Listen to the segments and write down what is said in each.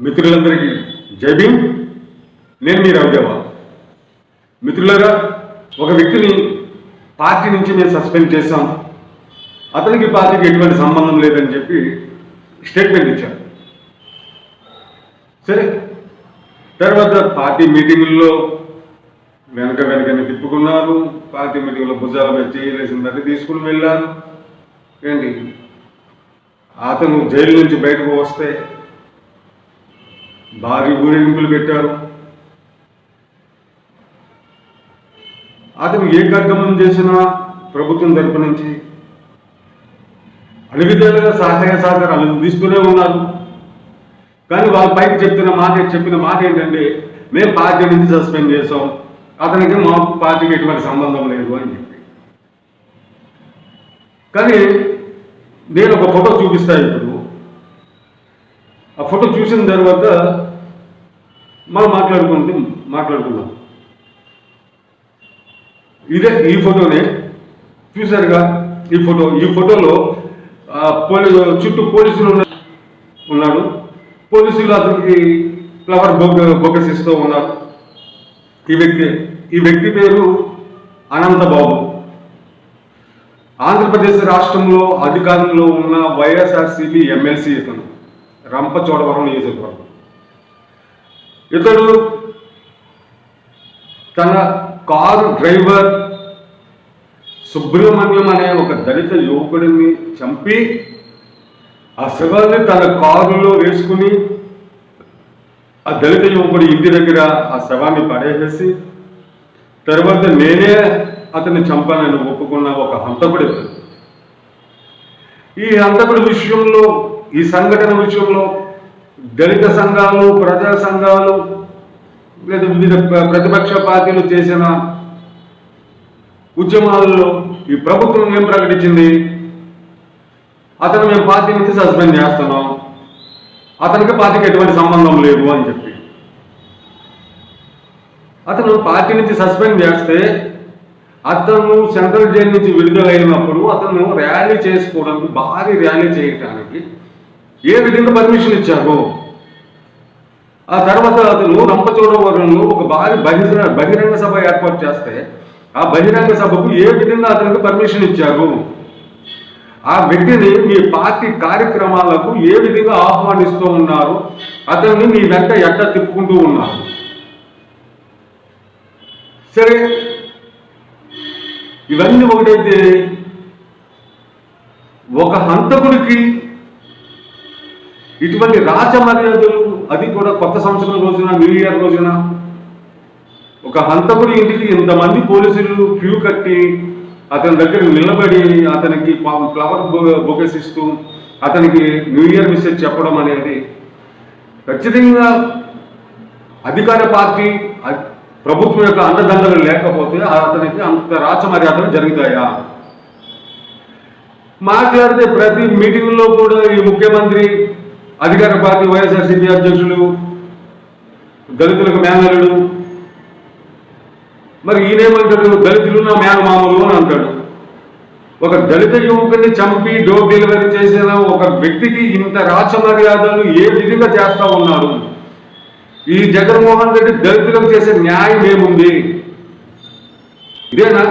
మిత్రులందరికీ జై భీమ్. నేను మీ రవిదేవా మిత్రులరా ఒక వ్యక్తిని పార్టీ నుంచి మేము సస్పెండ్ చేశాం అతనికి పార్టీకి ఎటువంటి సంబంధం లేదని చెప్పి స్టేట్మెంట్ ఇచ్చారు సరే తర్వాత పార్టీ మీటింగుల్లో వెనక వెనకని తిప్పుకున్నారు. పార్టీ మీటింగ్లో భుజాల చేయలేసిన దాన్ని తీసుకుని వెళ్ళారు ఏంటి? అతను జైలు నుంచి బయటకు వస్తే భారీ ఊరేగింపులు పెట్టారు. అతను ఏ కార్యక్రమం చేసినా ప్రభుత్వం తరపు నుంచి అన్ని విధాలుగా సహాయ సహకారాలు తీసుకునే ఉన్నారు. కానీ వాళ్ళ పైకి చెప్తున్న మాట చెప్పిన మాట ఏంటంటే మేము పార్టీ నుంచి సస్పెండ్ చేసాం అతనికి మా పార్టీకి ఎటువంటి సంబంధం లేదు అని చెప్పి. కానీ నేను ఒక ఫోటో చూపిస్తాను ఇప్పుడు. ఆ ఫోటో చూసిన తర్వాత మనం మాట్లాడుకుంటే మాట్లాడుకుందాం. ఇదే ఈ ఫోటోనే. చూశారుగా ఈ ఫోటో. ఈ ఫోటోలో పోలీసు చుట్టూ పోలీసులు ఉన్నాడు పోలీసులు అతనికి ఫ్లవర్ బొగ్గ బొగ్గస్ ఇస్తూ ఉన్నారు. ఈ వ్యక్తి ఈ వ్యక్తి పేరు అనంతబాబు. ఆంధ్రప్రదేశ్ రాష్ట్రంలో అధికారంలో ఉన్న వైఎస్ఆర్సీపీ ఎమ్మెల్సీ ఇతను. రంపచోడవరం నియోజకవర్గం. ఇతడు తన కారు డ్రైవర్ సుబ్రహ్మణ్యం అనే ఒక దళిత యువకుడిని చంపి ఆ శవాన్ని తన కారులో వేసుకుని ఆ దళిత యువకుడు ఇంటి దగ్గర ఆ శవాన్ని పడేసేసి తర్వాత నేనే అతన్ని చంపానని ఒప్పుకున్న ఒక హంతకుడు ఈ హంతకుడి విషయంలో ఈ సంఘటన విషయంలో దళిత సంఘాలు ప్రజా సంఘాలు లేదా వివిధ ప్రతిపక్ష పార్టీలు చేసిన ఉద్యమాలలో ఈ ప్రభుత్వం ఏం ప్రకటించింది? అతను మేము పార్టీ నుంచి సస్పెండ్ చేస్తున్నాం. అతనికి పార్టీకి ఎటువంటి సంబంధం లేదు అని చెప్పి. అతను పార్టీ నుంచి సస్పెండ్ చేస్తే అతను సెంట్రల్ జైలు నుంచి విడుదలైనప్పుడు అతను ర్యాలీ చేసుకోవడానికి భారీ ర్యాలీ చేయటానికి ఏ విధంగా పర్మిషన్ ఇచ్చారు. ఆ తర్వాత అతను రంపచోడవరంలో ఒక భారీ బహిరంగ బహిరంగ సభ ఏర్పాటు చేస్తే ఆ బహిరంగ సభకు ఏ విధంగా అతనికి పర్మిషన్ ఇచ్చారు? ఆ వ్యక్తిని మీ పార్టీ కార్యక్రమాలకు ఏ విధంగా ఆహ్వానిస్తూ ఉన్నారు? అతన్ని మీ వెంట ఎట్ట తిప్పుకుంటూ ఉన్నారు? సరే ఇవన్నీ ఒకటైతే ఒక హంతకుడికి ఇటువంటి రాజ మర్యాదలు అది కూడా కొత్త సంవత్సరం రోజున న్యూ ఇయర్ రోజున. ఒక హంతకుడి ఇంటికి ఇంతమంది పోలీసులు క్యూ కట్టి అతని దగ్గర నిలబడి అతనికి ఫ్లవర్ బొ- ఇస్తూ అతనికి న్యూ ఇయర్ మెసేజ్ చెప్పడం అనేది ఖచ్చితంగా అధికార పార్టీ ప్రభుత్వం యొక్క అండదండలు లేకపోతే అతనికి అంత రాచ మర్యాదలు జరుగుతాయా? మాట్లాడితే ప్రతి మీటింగ్లో కూడా ఈ ముఖ్యమంత్రి అధికార పార్టీ వైఎస్ఆర్సీపీ అధ్యక్షులు దళితులకు మేనలుడు మరి ఈయనేమంటాడు? దళితులు నా మేనమామలు అని అంటాడు. ఒక దళిత యువకుడిని చంపి డోర్ డెలివరీ చేసిన ఒక వ్యక్తికి ఇంత రాచ మర్యాదలు ఏ విధంగా చేస్తా ఉన్నారు? ఈ జగన్మోహన్ రెడ్డి దళితులకు చేసే న్యాయం ఏముంది? ఇదేనా?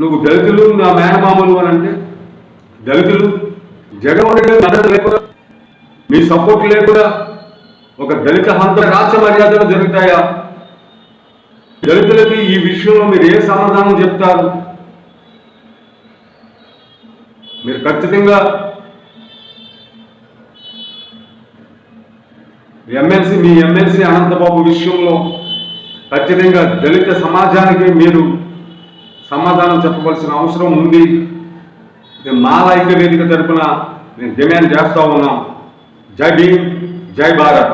నువ్వు దళితులు నా మేనమామలు అని అంటే దళితులు జగన్మోహన్ రెడ్డి మద్దతు లేకుండా మీ సపోర్ట్ లేకుండా ఒక దళిత హంత రాచ మర్యాదలు జరుగుతాయా? దళితులకి ఈ విషయంలో మీరు ఏ సమాధానం చెప్తారు? మీరు ఖచ్చితంగా ఎమ్మెల్సీ మీ ఎమ్మెల్సీ అనంతబాబు విషయంలో ఖచ్చితంగా దళిత సమాజానికి మీరు సమాధానం చెప్పవలసిన అవసరం ఉంది. మా మాల ఐక్య వేదిక తరఫున నేను డిమాండ్ చేస్తా ఉన్నాం జై భీమ్ జై భారత్